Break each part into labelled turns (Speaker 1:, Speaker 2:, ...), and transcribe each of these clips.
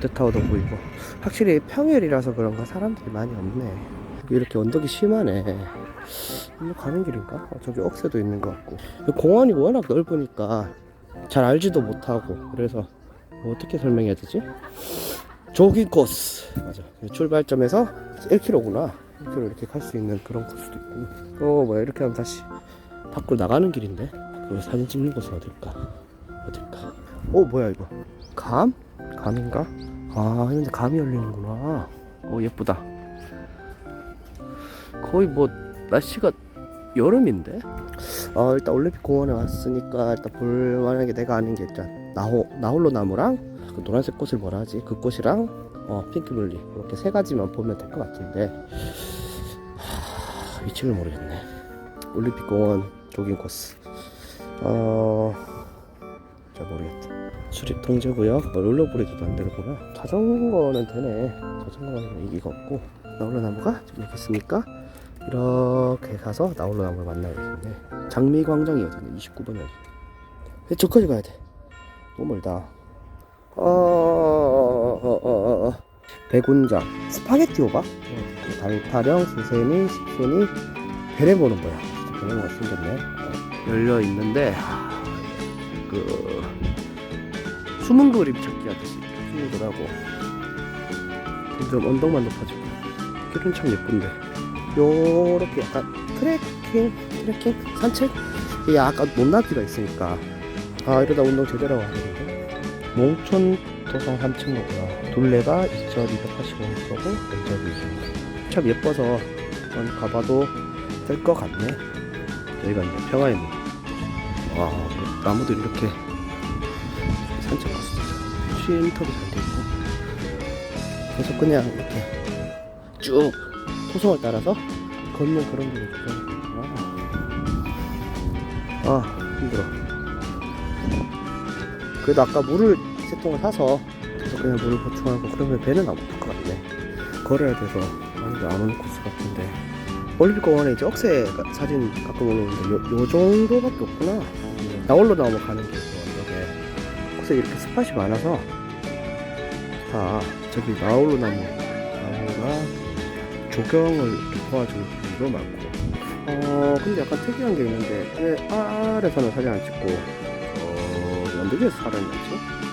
Speaker 1: 롯데타워도 보이고. 확실히 평일이라서 그런가 사람들이 많이 없네. 이렇게 언덕이 심하네. 일로 가는 길인가? 어, 저기 억새도 있는 것 같고. 이 공원이 워낙 넓으니까 잘 알지도 못하고. 그래서 뭐 어떻게 설명해야 되지? 조깅 코스. 맞아. 출발점에서 1km구나. 1km 이렇게 갈 수 있는 그런 코스도 있고. 어 뭐야. 이렇게 하면 다시 밖으로 나가는 길인데. 그 사진 찍는 곳은 어딜까? 어딜까? 어 뭐야 이거? 감? 감인가? 아 근데 감이 열리는구나. 어 예쁘다. 거의 뭐 날씨가 여름인데? 어 일단 올림픽 공원에 왔으니까 일단 볼만한 게 내가 아는 게 일단 나호 나홀로 나무랑 그 노란색 꽃을 뭐라 하지? 그 꽃이랑 어 핑크블리. 이렇게 세 가지만 보면 될 것 같은데. 하, 위치를 모르겠네. 올림픽 공원 조깅 코스. 어... 잘 모르겠다 수립 통제구역 뭐 롤러브레이크도 안 되는구나 자전거는 되네. 자전거는 이기가 없고. 나홀로나무가 좀 여기 있으니까? 이렇게 가서 나홀로나무를 만나야겠네. 장미광장이 어디네. 29번이 어디 저까지 가야 돼. 너무 멀다. 어... 어... 어... 어... 어... 백운장. 스파게티 오바 어, 달타령 수세미 식순이 베레모는 뭐야? 베레모가 생겼네. 어, 열려 있는데 하, 그 숨은 그림 찾기 하듯이 친구들하고. 점점 언덕만 높아지고. 길은 참 예쁜데. 요렇게 약간 트레킹 트레킹? 산책? 이게 아까 못나기가 있으니까. 아 이러다 운동 제대로 하겠는데 몽촌 도성 3층로구나. 둘레가 2,285m고 면적이 2참 예뻐서 전 가봐도 될 것 같네. 여기가 이제 평화의 문. 와, 나무들 이렇게 산책 코스 쉼터도 잘돼 있고 계속 그냥 이렇게 쭉 토성을 따라서 걷는 그런 길이 좋잖아. 아, 힘들어. 그래도 아까 물을 세 통을 사서 계속 그냥 물을 보충하고 그러면 배는 안 고플 것 같네. 걸어야 돼서 아무도 안 오는 코스 같은데. 올림픽 공원에 이제 억새 가- 사진 가끔 오는데 요, 요 정도밖에 없구나. 나홀로 나오면 가는 길이고 이렇게 억새 이렇게 스팟이 많아서 다 저기 나홀로 나무 나무가 조경을 이렇게 도와주는 분도 많고 어 근데 약간 특이한 게 있는데 왜 아래서는 사진 안 찍고 어 언덕에서 사람이 있지?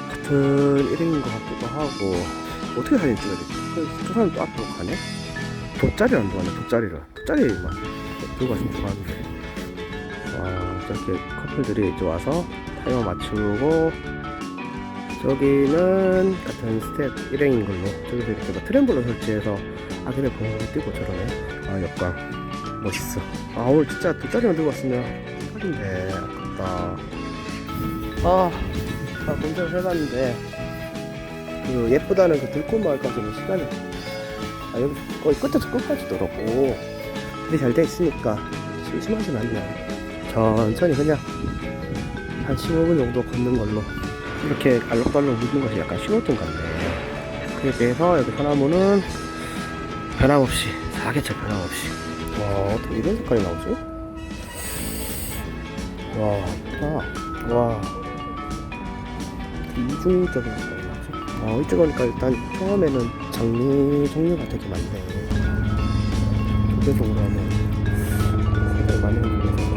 Speaker 1: 같은 일행인 것 같기도 하고 어떻게 사진 찍어야 되지? 그저 사람 또 앞으로 가네? 돗자리를 안 좋아하네 돗자리를 돗자리만 들고 갔으면 좋았는데 와 저렇게 커플들이 이제 와서 타이머 맞추고 저기는 같은 스텝 일행인 걸로 저기서 이렇게 막 트램블로 설치해서 아기들 공을 뛰고 저러네. 아 역광 멋있어. 아 오늘 진짜 돗자리만 들고 왔으면 딱인데. 아깝다. 아, 아 검색을 해봤는데 그 예쁘다는 그 들꽃마을까지는 시간이 아 여기 거의 끝에서 끝까지 더라고. 근데 잘 돼 있으니까 심심하진 않네. 천천히 그냥 한 15분 정도 걷는 걸로 이렇게 알록달록 묻는 것이 약간 신호등 같네. 그에 비해서 여기 소나무는 변함없이 사계절 변함없이. 와 어떻게 이런 색깔이 나오지? 와 예쁘다. 와. 이중적인 색깔이 나지? 어 이쪽 오니까 일단 처음에는 장미 종류가 되게 많네. 정도 하면 많이 나오네